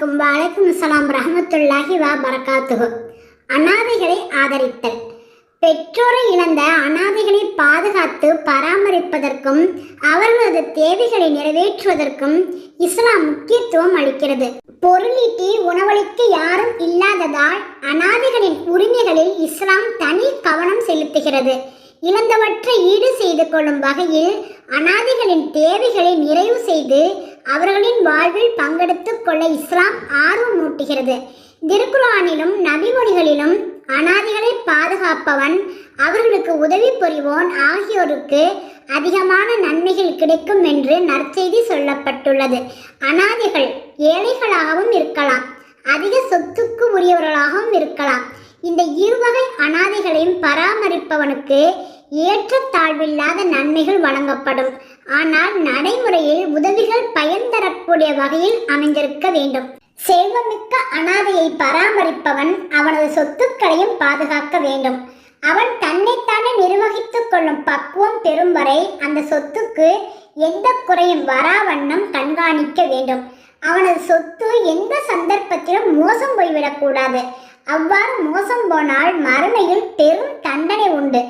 அலைக்கும் வலைக்கும் சலாம் ரஹமத்துல்லாஹி வா பரகாத்துகு அனாதைகளை ஆதரித்தல். பெற்றோரை இழந்த அனாதைகளை பாதுகாத்து பராமரிப்பதற்கும் அவர்களது தேவைகளை நிறைவேற்றுவதற்கும் இஸ்லாம் முக்கியத்துவம் அளிக்கிறது. பொருளீட்டி உணவளிக்க யாரும் இல்லாததால் அனாதைகளின் உரிமைகளில் இஸ்லாம் தனி கவனம் செலுத்துகிறது. இழந்தவற்றை ஈடு செய்து கொள்ளும் வகையில் அனாதைகளின் தேவைகளை நிறைவு செய்து அவர்களின் வாழ்வில் பங்கெடுத்து கொள்ள இஸ்லாம் ஆர்வம் மூட்டுகிறது திருக்குரானிலும் நபிமொழிகளிலும் அனாதிகளை பாதுகாப்பவன் அவர்களுக்கு உதவி புரிவோன் ஆகியோருக்கு அதிகமான நன்மைகள் கிடைக்கும் என்று நற்செய்தி சொல்லப்பட்டுள்ளது. அனாதிகள் ஏழைகளாகவும் இருக்கலாம் அதிக சொத்துக்கு உரியவர்களாகவும் இருக்கலாம். இந்த இருவகை அனாதைகளையும் பராமரிப்பவனுக்கு ஏற்றத்தாழ்வில்லாத நன்மைகள் வழங்கப்படும். ஆனால் நடைமுறையில் உதவிகள் பயன் தரக்கூடிய வகையில் அமைந்திருக்க வேண்டும். செல்வமிக்க அனாதையை பராமரிப்பவன் அவனது சொத்துக்களையும் பாதுகாக்க வேண்டும். அவன் தன்னைத்தானே நிர்வகித்துக் கொள்ளும் பக்குவம் பெறும் வரை அந்த சொத்துக்கு எந்த குறையும் வராவண்ணம் கண்காணிக்க வேண்டும். அவனது சொத்து எந்த சந்தர்ப்பத்திலும் மோசம் போய்விடக்கூடாது அவ்வாறு மோசம் போனால் மறுமையில் பெரும் தண்டனை உண்டு.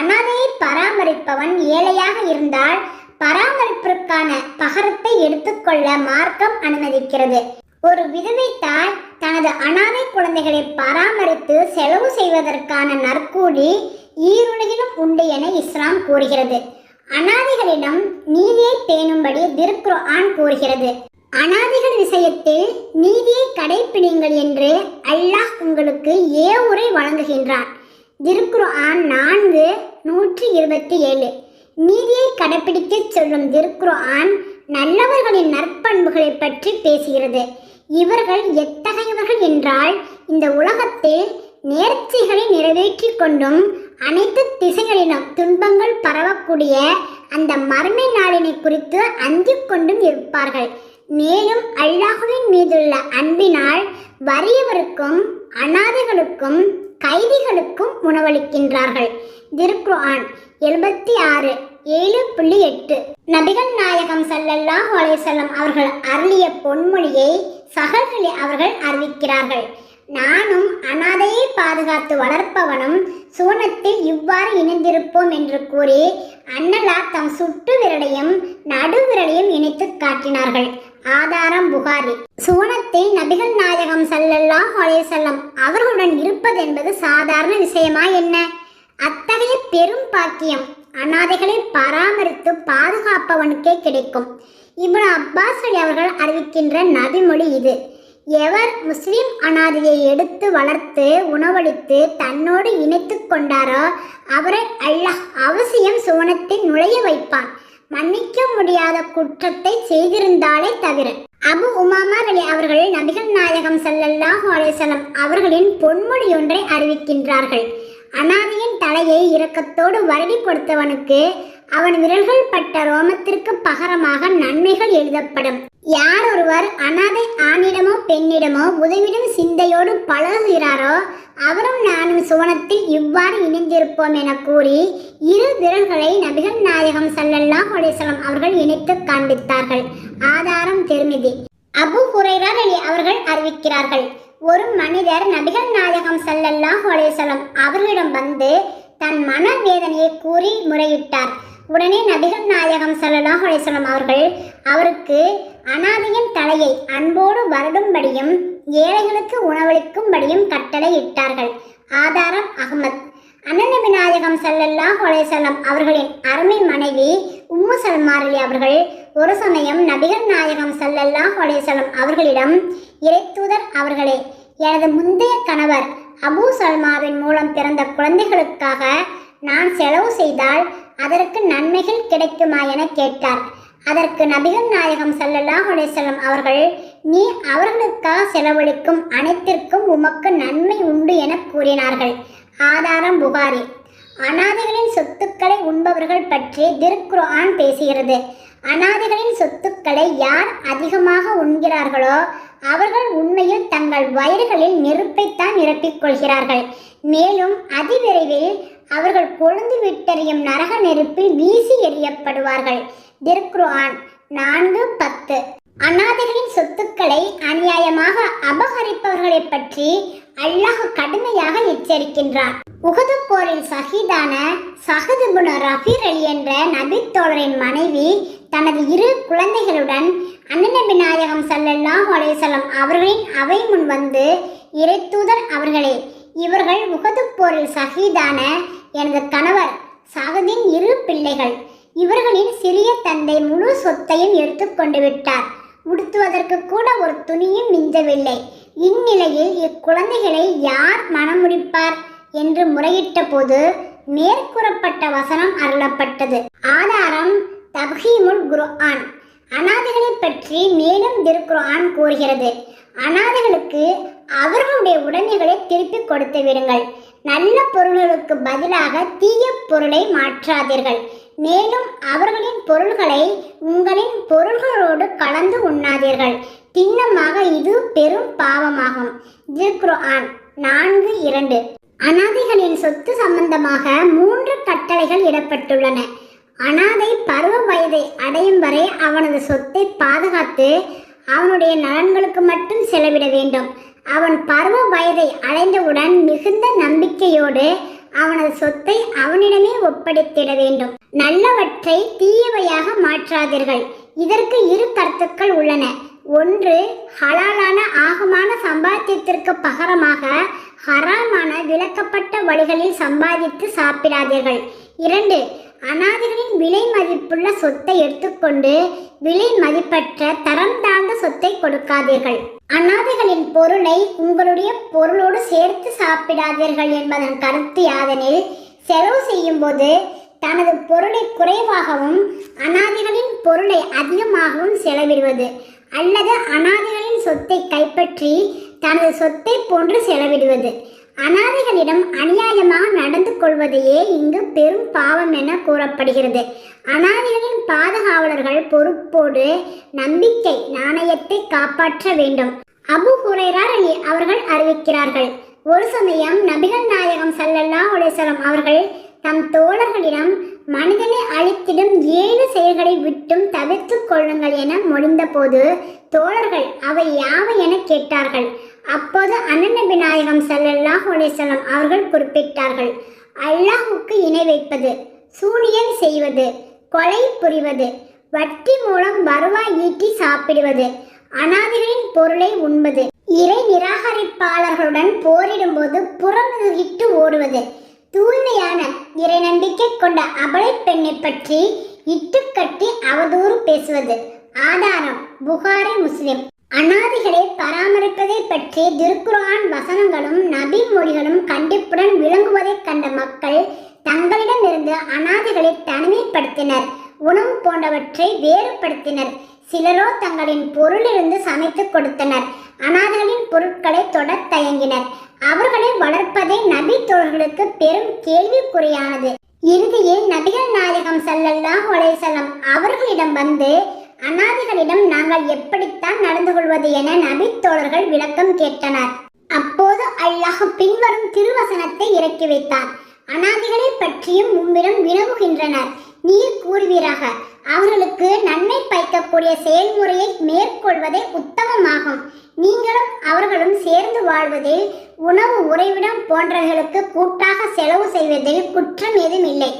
அனாதையை பராமரிப்பவன் ஏழையாக இருந்தால் பராமரிப்பிற்கான பகரத்தை எடுத்துக்கொள்ள மார்க்கம் அனுமதிக்கிறது. ஒரு விதவை தாய் தனது அனாதை குழந்தைகளை பராமரித்து செலவு செய்வதற்கான நற்கூலி ஈருலகிலும் உண்டு என இஸ்லாம் கூறுகிறது. அனாதைகளிடம் நீதியை பேணும்படி திருக்குர்ஆன் கூறுகிறது. அனாதைகள் விஷயத்தில் நீதியை கடைபிடிங்கள் என்று அல்லாஹ் உங்களுக்கு ஏவுரை வழங்குகின்றான். திருக்குர்ஆன் நான்கு நூற்றி இருபத்தி ஏழு. நீதியை கடைப்பிடிக்கச் சொல்லும் திருக்குர்ஆன் நல்லவர்களின் நற்பண்புகளை பற்றி பேசுகிறது. இவர்கள் எத்தகையவர்கள் என்றால் இந்த உலகத்தில் நேர்ச்சிகளை நிறைவேற்றி கொண்டும் அனைத்து திசைகளிலும் துன்பங்கள் பரவக்கூடிய அந்த மர்மை நாளினை குறித்து அஞ்சிக் கொண்டும் இருப்பார்கள். மேலும் அல்லாஹுவின் மீதுள்ள அன்பினால் வறியவருக்கும் அனாதைகளுக்கும் கைதிகளுக்கும் உணவளிக்கின்றார்கள். திருக்குர்ஆன் எழுபத்தி ஆறு ஏழு புள்ளி எட்டு. நபிகள் நாயகம் ஸல்லல்லாஹு அலைஹி செல்லம் அவர்கள் அருளிய பொன்மொழியை சகல்களை அவர்கள் அறிவிக்கிறார்கள். நானும் அனாதையை பாதுகாத்து வளர்ப்பவனும் சூனத்தில் இவ்வாறு இணைந்திருப்போம் என்று கூறி அன்னலார் தம் சுட்டு விரலையும் நடு விரலையும் இணைத்து காட்டினார்கள். ஆதாரம் புகாரி. சூனத்தில் நபிகள் நாயகம் ஸல்லல்லாஹு அலைஹி செல்லம் அவர்களுடன் இருப்பது என்பது சாதாரண விஷயமா என்ன? அத்தகைய பெரும் பாக்கியம். அனாதைகளை பராமரித்து பாதுகாப்பவனுக்கே கிடைக்கும். இப்னு அப்பாஸ் அலி அவர்கள் அறிவிக்கின்ற நபிமொழி இது. எவர் முஸ்லிம் அனாதையை எடுத்து வளர்த்து உணவளித்து தன்னோடு இணைத்து கொண்டாரோ அவரை அல்லாஹ் அவசியம் சுவனத்தில் நுழைய வைப்பான். மன்னிக்க முடியாத குற்றத்தை செய்திருந்தாலே தவிர. அபு உமாமா அலி அவர்கள் நபிகள் நாயகம் ஸல்லல்லாஹு அலேசலம் அவர்களின் பொன்மொழி ஒன்றை அறிவிக்கின்றார்கள். அனாதையின் தலையை இரக்கத்தோடு வருடி கொடுத்தவனுக்கு அவன் விரல்கள் பட்ட ரோமத்திற்கு பகரமாக நன்மைகள் எழுதப்படும். யார் ஒருவர் அனாதை ஆணிடமோ பெண்ணிடமோ உதவிடும் சிந்தையோடு பழகுகிறாரோ அவரும் நானும் சுவனத்தில் இவ்வாறு இணைந்திருப்போம் என கூறி இரு விரல்களை நபிகள் நாயகம் சல்லல்லா அலைஹி அவர்கள் இணைத்து காண்பித்தார்கள். ஆதாரம் திருமிதி. அபு ஹுரைரா அவர்கள் அறிவிக்கிறார்கள். ஒரு மனிதர் நபிகள் நாயகம் செல்லல்லாஹ் அலேசலம் அவர்களிடம் வந்து தன் மனவேதனையை கூறி முறையிட்டார். உடனே நபிகள் நாயகம் ஸல்லல்லாஹு அலேசலம் அவர்கள் அவருக்கு அனாதையின் தலையை அன்போடு வருடும்படியும் ஏழைகளுக்கு உணவளிக்கும்படியும் கட்டளை இட்டார்கள். ஆதாரம் அகமத். அண்ணநபி நாயகம் ஸல்லல்லாஹு அலைஹி அவர்களின் அருமை மனைவி உம்மு சல்மாரலி அவர்கள் ஒரு சமயம் நபிகள் நாயகம் ஸல்லல்லாஹு அலைஹி அவர்களிடம் இறைத்தூதர் அவர்களே எனது முந்தைய கணவர் அபு சல்மாவின் மூலம் பிறந்த குழந்தைகளுக்காக நான் செலவு செய்தால் அதற்கு நன்மைகள் கிடைக்குமா என கேட்டார். அதற்கு நபிகள் நாயகம் சல்லல்லாஹ் அலைஹி அவர்கள் நீ அவர்களுக்காக செலவழிக்கும் அனைத்திற்கும் உமக்கு நன்மை உண்டு என கூறினார்கள். ஆதாரம் புகாரி. அனாதைகளின் சொத்துக்களை உண்பவர்கள் பற்றி திருக்குர்ஆன் பேசுகிறது. அனாதைகளின் சொத்துக்களை யார் அதிகமாக உண்கிறார்களோ அவர்கள் உண்மையில் தங்கள் வயிறுகளில் நெருப்பைத்தான் நிரப்பிக் கொள்கிறார்கள். மேலும் அதிவிரைவில் அவர்கள் கொழுந்து விட்டெறியும் நரக நெருப்பில் வீசி எறியப்படுவார்கள். திருக்குர்ஆன் நான்கு பத்து. அநாதைகளின் சொத்துக்களை அநியாயமாக அபகரிப்பவர்களை பற்றி அல்லாஹ் கடுமையாக எச்சரிக்கின்றார் உகது போரில் சஹீதான சஹதுபுன ரஃபீர் அலி என்ற நபித்தோழரின் மனைவி தனது இரு குழந்தைகளுடன் அண்ணநபி நாயகம் சல்லல்லாஹ் அலைஹி அவர்களின் அவை முன் வந்து இறைத்தூதர் அவர்களே இவர்கள் உகது போரில் சஹீதான எனது கணவர் சகதின் இரு பிள்ளைகள். இவர்களின் சிறிய தந்தை முழு சொத்தையும் எடுத்துக்கொண்டு விட்டார். உடுத்துவதற்கு கூட ஒரு துணியும் மிஞ்சவில்லை. இந்நிலையில் இக்குழந்தைகளை யார் மனமுடிப்பார் என்று முறையிட்ட போது மேற்கூறப்பட்ட வசனம் அருளப்பட்டது. ஆதாரம் தப்ஹீமுல் குர்ஆன். அனாதைகளை பற்றி மேலும் திருக்குர்ஆன் கூறுகிறது. அனாதைகளுக்கு அவர்களுடைய உடைமைகளை திருப்பி கொடுத்து விடுங்கள். நல்ல பொருள்களுக்கு பதிலாக தீய பொருளை மாற்றாதீர்கள். மேலும் அவர்களின் பொருள்களை உங்களின் பொருள்களோடு கலந்து உண்ணாதீர்கள். திண்ணமாக இது பெரும் பாவமாகும். திருக்குர்ஆன் நான்கு இரண்டு. அனாதைகளின் சொத்து சம்பந்தமாக மூன்று கட்டளைகள் இடப்பட்டுள்ளன. அனாதை பருவ வயதை அடையும் வரை அவனது சொத்தை பாதுகாத்து அவனுடைய நலன்களுக்கு மட்டும் செலவிட வேண்டும். அவன் பருவ வயதை அடைந்தவுடன் மிகுந்த நம்பிக்கையோடு அவனது சொத்தை அவனிடமே ஒப்படைத்திட வேண்டும். நல்லவற்றை தீயவையாக மாற்றாதீர்கள். இதற்கு இரு கருத்துக்கள் உள்ளன. ஒன்று ஹலாலான ஆகமான சம்பாத்தியத்திற்கு பகரமாக ஹராமான விலக்கப்பட்ட வழிகளில் சம்பாதித்து சாப்பிடாதீர்கள். இரண்டு அனாதைகளின் விலை மதிப்புள்ள சொத்தை எடுத்துக்கொண்டு விலை மதிப்பற்ற தரம் தாழ்ந்த சொத்தை கொடுக்காதீர்கள். அநாதைகளின் பொருளை உங்களுடைய பொருளோடு சேர்த்து சாப்பிடாதீர்கள் என்பதன் கருத்து யாதெனில் செலவு செய்யும் போது தனது பொருளை குறைவாகவும் அனாதைகளின் பொருளை அதிகமாகவும் செலவிடுவது அல்லது அனாதைகளின் சொத்தை கைப்பற்றி தனது சொத்தை போன்று செலவிடுவது. அனாதைகளிடம் அநியாயமாக நடந்து கொள்வதையே இங்கு பெரும் பாவம் என கூறப்படுகிறது. அனாதைகளின் பாதுகாவலர்கள் பொறுப்போடு நம்பிக்கை நாணயத்தை காப்பாற்ற வேண்டும். அபு ஹுரைரார் அலி அவர்கள் அறிவிக்கிறார்கள். ஒரு சமயம் நபிகள் நாயகம் சல்லல்லா உலேசலம் அவர்கள் தம் தோழர்களிடம் மனிதனை அழித்திடும் ஏழு செயல்களை விட்டும் தவிர்த்துக் கொள்ளுங்கள் என முடிந்தபோது தோழர்கள் அவை யாவை என கேட்டார்கள். அப்போது அண்ணநபி நாயகம் ஸல்லல்லாஹு உலேசலம் அவர்கள் குறிப்பிட்டார்கள் அல்லாஹுக்கு இணை வைப்பது சூனியல் செய்வது கொலை புரிவது வட்டி மூலம் வருவாய் ஈட்டி சாப்பிடுவது அனாதைகளின் பொருளை உண்பது. இறை நிராகரிப்பாளர்களுடன் போரிடும் போது புறமுதுகிட்டு ஓடுவது. தூய்மையான இறை நம்பிக்கை கொண்ட அபலை பெண்ணை பற்றி இட்டுக்கட்டி அவதூறு பேசுவது. ஆதாரம் புகாரி முஸ்லிம். அனாதிகளை பராமரிப்பதை பற்றி திருக்குரான் வசனங்களும் நபி மொழிகளும் கண்டிப்புடன் விளங்குவதைக் கண்ட மக்கள் தங்களிடமிருந்து அனாதிகளை தனிமைப்படுத்தினர். உணவு போன்றவற்றை வேறுபடுத்தினர். சிலரோ தங்களின் பொருளிலிருந்து சமைத்து கொடுத்தனர். அனாதைகளின் பொருட்களை தொடர் தயங்கினர். அவர்களை வளர்ப்பதே நபி தோழர்களுக்கு பெரும் கேள்விக்குறியானது. இறுதியில் நபிகள் நாயகம் ஸல்லல்லாஹு ஒலேசலம் அவர்களிடம் வந்து அனாதைகளிடம் நாங்கள் எப்படித்தான் நடந்து கொள்வது என நபி தோழர்கள் விளக்கம் கேட்டனர். அப்போது அல்லாஹ் பின்வரும் திருவசனத்தை இறக்கி வைத்தார். அனாதைகளை பற்றியும் உம்மிடம் வினவுகின்றனர். நீர் கூறுவீராக. அவர்களுக்கு நன்மை பயக்கக்கூடிய செயல்முறையை மேற்கொள்வதே உத்தமமாகும். நீங்களும் அவர்களும் சேர்ந்து வாழ்வதில் உணவு உறைவிடம் போன்றவர்களுக்கு கூட்டாக செலவு செய்வதில் குற்றம் ஏதும் இல்லை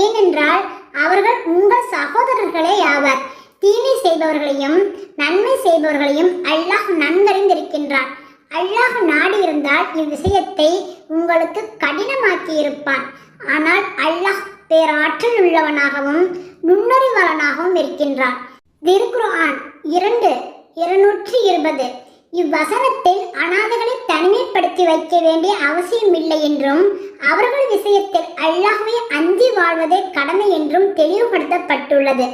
ஏனென்றால் அவர்கள் உங்கள் சகோதரர்களே ஆவர். தீமை செய்பவர்களையும் நன்மை செய்பவர்களையும் அல்லாஹ் நன்கறிந்திருக்கின்றான். அல்லாஹ் நாடி இருந்தால் இவ்விஷயத்தை உங்களுக்கு கடினமாக்கி இருப்பான் ஆனால் அல்லாஹ் பேராற்றல் உள்ளவனாகவும் நுண்ணறிவாளனாகவும் இருக்கின்றான் திருக்குர்ஆன் இரண்டு இருநூற்றி இருபது. இவ்வசனத்தில் அனாதைகளை தனிமைப்படுத்தி வைக்க வேண்டிய அவசியமில்லை என்றும் அவர்கள் விஷயத்தில் அல்லாஹுவை அஞ்சி வாழ்வதே கடமை என்றும் தெளிவுபடுத்தப்பட்டுள்ளது.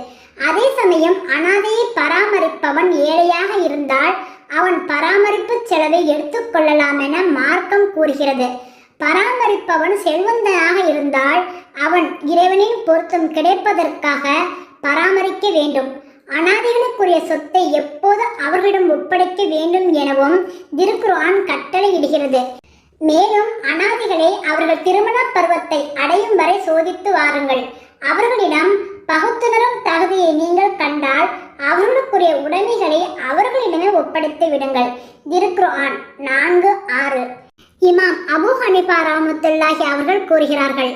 அதே சமயம் அனாதையை பராமரிப்பவன் ஏழையாக இருந்தால் அவன் பராமரிப்பு செலவை எடுத்துக்கொள்ளலாம் என மார்க்கம் கூறுகிறது. பராமரிப்பவன் செல்வந்தனாக இருந்தால் அவன் இறைவனின் பொருத்தம் கிடைப்பதற்காக பராமரிக்க வேண்டும். அனாதைகளுக்குரிய சொத்தை எப்போது அவர்களிடம் ஒப்படைக்க வேண்டும் எனவும் திருக்குர்ஆன் கட்டளையிடுகிறது. மேலும் அனாதைகளை அவர்கள் திருமண பருவத்தை அடையும் வரை சோதித்து வாருங்கள். அவர்களிடம் பகுத்துணரும் தகுதியை நீங்கள் கண்டால் அவர்களுக்குரிய உடைமைகளை அவர்களிடமே ஒப்படைத்து விடுங்கள். திருக்குர்ஆன் நான்கு ஆறு. இமாம் அபு ஹனிஃபா ராமத்துல்லாஹி அவர்கள் கூறுகிறார்கள்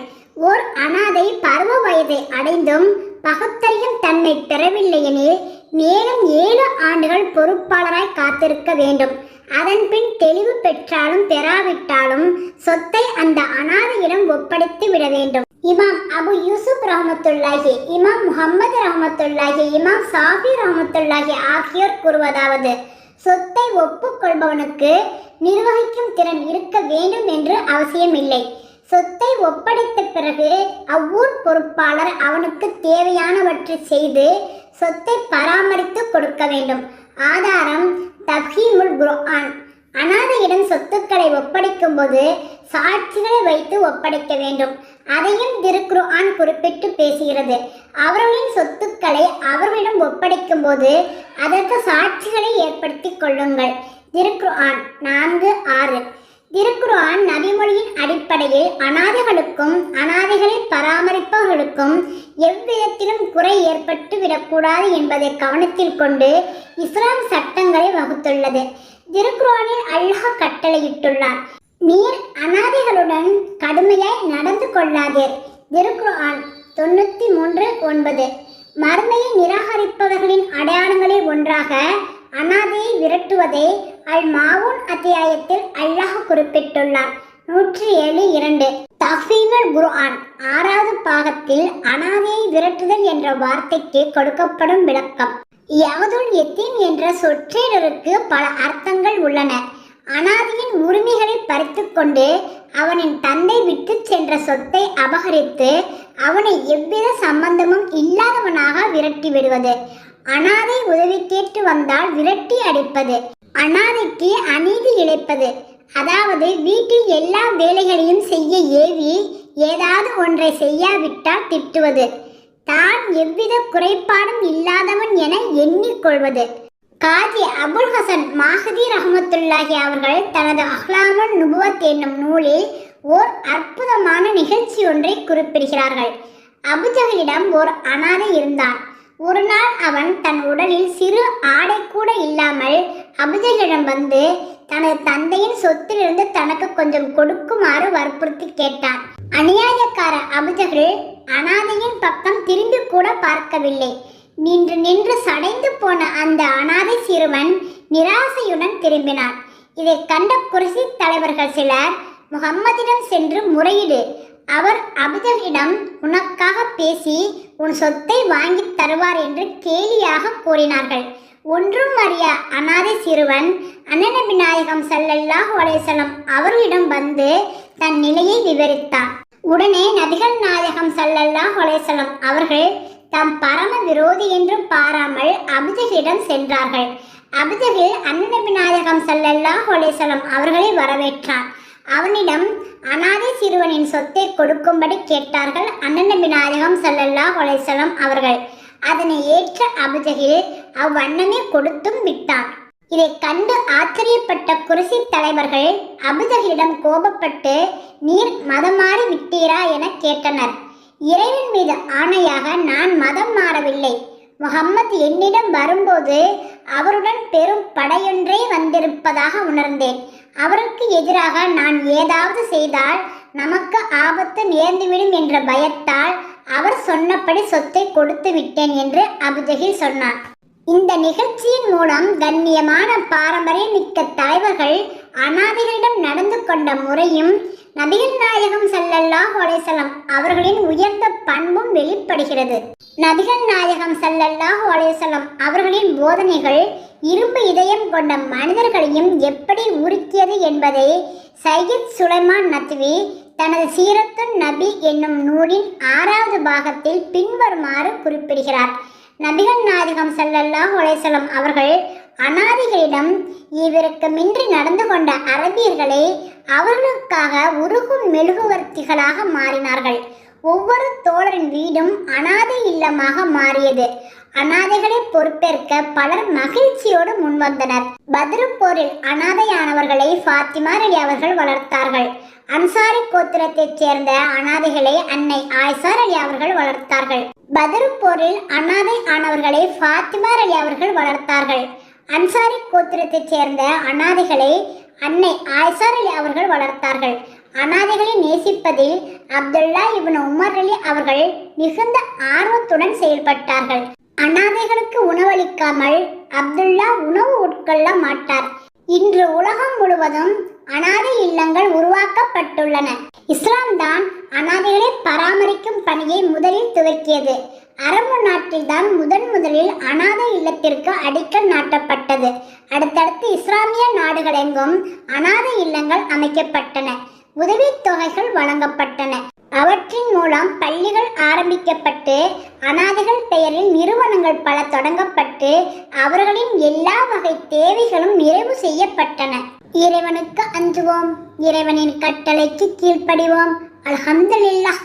ஓர் அனாதை பருவ வயதை அடைந்தும் பகுத்தறியும் தன்னை பெறவில்லையெனில் மேலும் ஏழு ஆண்டுகள் பொறுப்பாளராய் காத்திருக்க வேண்டும். அதன் பின் தெளிவு பெற்றாலும் பெறாவிட்டாலும் சொத்தை அந்த அனாதையிடம் ஒப்படைத்து விட வேண்டும். இமாம் அபு யூசுப் ரஹமத்துல்லாஹி இமாம் முகமது ரஹமத்துல்லாஹி இமாம் சாஃபி ரஹமத்துல்லாஹி ஆகியோர் கூறுவதாவது சொத்தை ஒப்புக்கொள்பவனுக்கு நிர்வகிக்கும் திறன் இருக்க வேண்டும் என்று அவசியமில்லை. சொத்தை ஒப்படைத்த பிறகு அவ்வூர் பொறுப்பாளர் அவனுக்கு தேவையானவற்றை செய்து சொத்தை பராமரித்து கொடுக்க வேண்டும். ஆதாரம் தஃஹீமுல் குர்ஆன். அனாதையிடம் சொத்துக்களை ஒப்படைக்கும் போது சாட்சிகளை வைத்து ஒப்படைக்க வேண்டும். அதையும் திருக்குர்ஆன் குறிப்பிட்டு பேசுகிறது. அவர்களின் சொத்துக்களை அவர்களிடம் ஒப்படைக்கும் போது அதற்கு சாட்சிகளை ஏற்படுத்தி கொள்ளுங்கள். திருக்குர்ஆன் நான்கு ஆறு. திருக்குர்ஆன் நபிமொழியின் அடிப்படையில் அனாதைகளுக்கும் அனாதைகளை பராமரிப்பவர்களுக்கும் எவ்விதத்திலும் குறை ஏற்பட்டு விடக்கூடாது என்பதை கவனத்தில் கொண்டு இஸ்லாம் சட்டங்களை வகுத்துள்ளது. திருக்குறானில் அல்லாஹ் கட்டளையிட்டுள்ளார். நீர் அனாதைகளுடன் கடுமையாய் நடந்து கொள்ளாதீர். திருக்குர்ஆன் தொண்ணூற்றி மூன்று ஒன்பது. மருமையை நிராகரிப்பவர்களின் அடையாளங்களில் ஒன்றாக அனாதையை விரட்டுவதை அல் மாவூன் அத்தியாயத்தில் அல்லாஹ் குறிப்பிட்டுள்ளார். நூற்றி ஏழு இரண்டு. தஃபீமல் குர்ஆன் ஆறாவது பாகத்தில் அனாதையை விரட்டுதல் என்ற வார்த்தைக்கு கொடுக்கப்படும் விளக்கம். யவதுல் எத்தீம் என்ற சொற்றொடருக்கு பல அர்த்தங்கள் உள்ளன. அனாதியின் உரிமைகளை பறித்துக்கொண்டு அவனின் தந்தை விட்டு சென்ற சொத்தை அபகரித்து அவனை எவ்வித சம்பந்தமும் இல்லாதவனாக விரட்டி விடுவது. அனாதை உதவி கேட்டு வந்தால் விரட்டி அடிப்பது. அனாதைக்கு அநீதி இழைப்பது. அதாவது வீட்டில் எல்லா வேலைகளையும் செய்ய ஏவி ஏதாவது ஒன்றை செய்யாவிட்டால் திட்டுவது. தான் எவ்வித குறைபாடும் இல்லாதவன் என எண்ணிக்கொள்வது. காஜி அபுல் ஹசன் மாஹதி ரஹமத்துல்லாஹி அவர்கள் தனது அஹ்லாமுல் நுபுவத் என்னும் நூலில் ஓர் அற்புதமான நிகழ்ச்சி ஒன்றை குறிப்பிடுகிறார்கள். அபுஜகலிடம் ஓர் அனாதை இருந்தான். ஒரு நாள் அவன் தன் உடலில் சிறு ஆடை கூட இல்லாமல் அபிஜயிடம் வந்து தனது தந்தையின் சொத்திலிருந்து தனக்கு கொஞ்சம் கொடுக்குமாறு வற்புறுத்தி கேட்டான். அநியாயக்கார அபுஜகல் அனாதையின் பக்கம் திரும்பி கூட பார்க்கவில்லை. நின்று நின்று சடைந்து போன அந்த அனாதை சிறுவன் நிராசையுடன் திரும்பினான். இதை கண்ட குரசி தலைவர்கள் சிலர் முகம்மதிடம் சென்று முறையீடு அவர் அபிதரிடம் உனக்காக பேசி உன் சொத்தை வாங்கி தருவார் என்று கேலியாக கூறினார்கள். ஒன்றும் அறிய அனாதை சிறுவன் அண்ணனபி நாயகம் சல்லல்லாஹ் அலைஹி அவர்களிடம் வந்து தன் நிலையை விவரித்தார் உடனே நபிகள் நாயகம் சல்லல்லாஹ் அலைஹி அவர்கள் தம் பரம விரோதி என்றும் பாராமல் அபிஜகிடம் சென்றார்கள். அபிஜகில் அன்னபி நாயகம் சல்லல்லாஹ் அலைஹி அவர்களை வரவேற்றார் அவனிடம் அனாதை சிறுவனின் சொத்தை கொடுக்கும்படி கேட்டார்கள். அண்ணன் விநாயகம் ஸல்லல்லாஹு ஒலைசலம் அவர்கள். அதனை ஏற்ற அபுஜகில் அவ்வண்ணமே கொடுத்தும் விட்டான். இதை கண்டு ஆச்சரியப்பட்ட குருசி தலைவர்கள் அபுஜகிலிடம் கோபப்பட்டு நீர் மதம் மாறி விட்டீரா என கேட்டனர். இறைவன் மீது ஆணையாக நான் மதம் மாறவில்லை. முகம்மது என்னிடம் வரும்போது அவருடன் பெரும் படையொன்றே வந்திருப்பதாக உணர்ந்தேன். அவருக்கு எதிராக நான் ஏதாவது செய்தால் நமக்கு ஆபத்து நேர்ந்துவிடும் என்ற பயத்தால் அவர் சொன்னபடி சொத்தை கொடுத்து விட்டேன் என்று அபுஜகில் சொன்னார். இந்த நிகழ்ச்சியின் மூலம் கண்ணியமான பாரம்பரிய மிக்க தலைவர்கள் அனாதைகளிடம் நடந்து கொண்ட முறையும் நபிகள் நாயகம் சல்லல்லாஹ் அலைஹி அவர்களின் உயர்ந்த பண்பும் வெளிப்படுகிறது. நபிகள் நாயகம் சல்லல்லாஹ் அலைஹி அவர்களின் போதனைகள் இரும்பு இதயம் கொண்ட மனிதர்களையும் எப்படி உருக்கியது என்பதை சையத் சுலைமான் நத்வி தனது சீரத்துன் நபி என்னும் நூலின் ஆறாவது பாகத்தில் பின்வருமாறு குறிப்பிடுகிறார். நபிகள் நாயகம் சல்லல்லாஹ் அலைஹி அவர்கள் அநாதிகளிடம் இவருக்குமின்றி நடந்து கொண்ட அரபியர்களே அவர்களுக்காக உருகும் மெழுகுவர்த்திகளாக மாறினார்கள். ஒவ்வொரு தோழரின் வீடும் அனாதை இல்லமாக மாறியது. அனாதைகளை பொறுப்பேற்க பலர் மகிழ்ச்சியோடு முன்வந்தனர். பத்ரப்போரில் அனாதையானவர்களை ஃபாத்திமா ரலி அவர்கள் வளர்த்தார்கள். அன்சாரி கோத்திரத்தைச் சேர்ந்த அனாதைகளை அன்னை ஆயிஷார் அலி அவர்கள் வளர்த்தார்கள். பத்ரப்போரில் அனாதை ஆனவர்களை ஃபாத்திமா ரலி அவர்கள் வளர்த்தார்கள். அன்சாரி கோத்திரத்தைச் சேர்ந்த அனாதைகளை அன்னை ஆயிஷார் அலி அவர்கள் வளர்த்தார்கள். அனாதைகளை நேசிப்பதில் அப்துல்லா இவன் உமர் அலி அவர்கள் மிகுந்த ஆர்வத்துடன் செயல்பட்டார்கள். அனாதைகளுக்கு உணவளிக்காமல் அப்துல்லா உணவு உட்கொள்ள மாட்டார். இன்று உலகம் முழுவதும் அனாதை இல்லங்கள் உருவாக்கப்பட்டுள்ளன. இஸ்லாம் தான் அனாதைகளை பராமரிக்கும் பணியை முதலில் துவக்கியது. அரபு நாட்டில்தான் முதன் முதலில் அனாதை இல்லத்திற்கு அடிக்கல் நாட்டப்பட்டது. அடுத்தடுத்து இஸ்லாமிய நாடுகளெங்கும் அனாதை இல்லங்கள் அமைக்கப்பட்டன. உதவித்தொகைகள் வழங்கப்பட்டன. அவற்றின் மூலம் பள்ளிகள் ஆரம்பிக்கப்பட்டு அனாதைகள் பெயரில் நிறுவனங்கள் பல தொடங்கப்பட்டு அவர்களின் எல்லா வகை தேவைகளும் நிறைவு செய்யப்பட்டன. இறைவனுக்கு அஞ்சுவோம். இறைவனின் கட்டளைக்கு கீழ்ப்படிவோம். அல்ஹம்துலில்லாஹ்.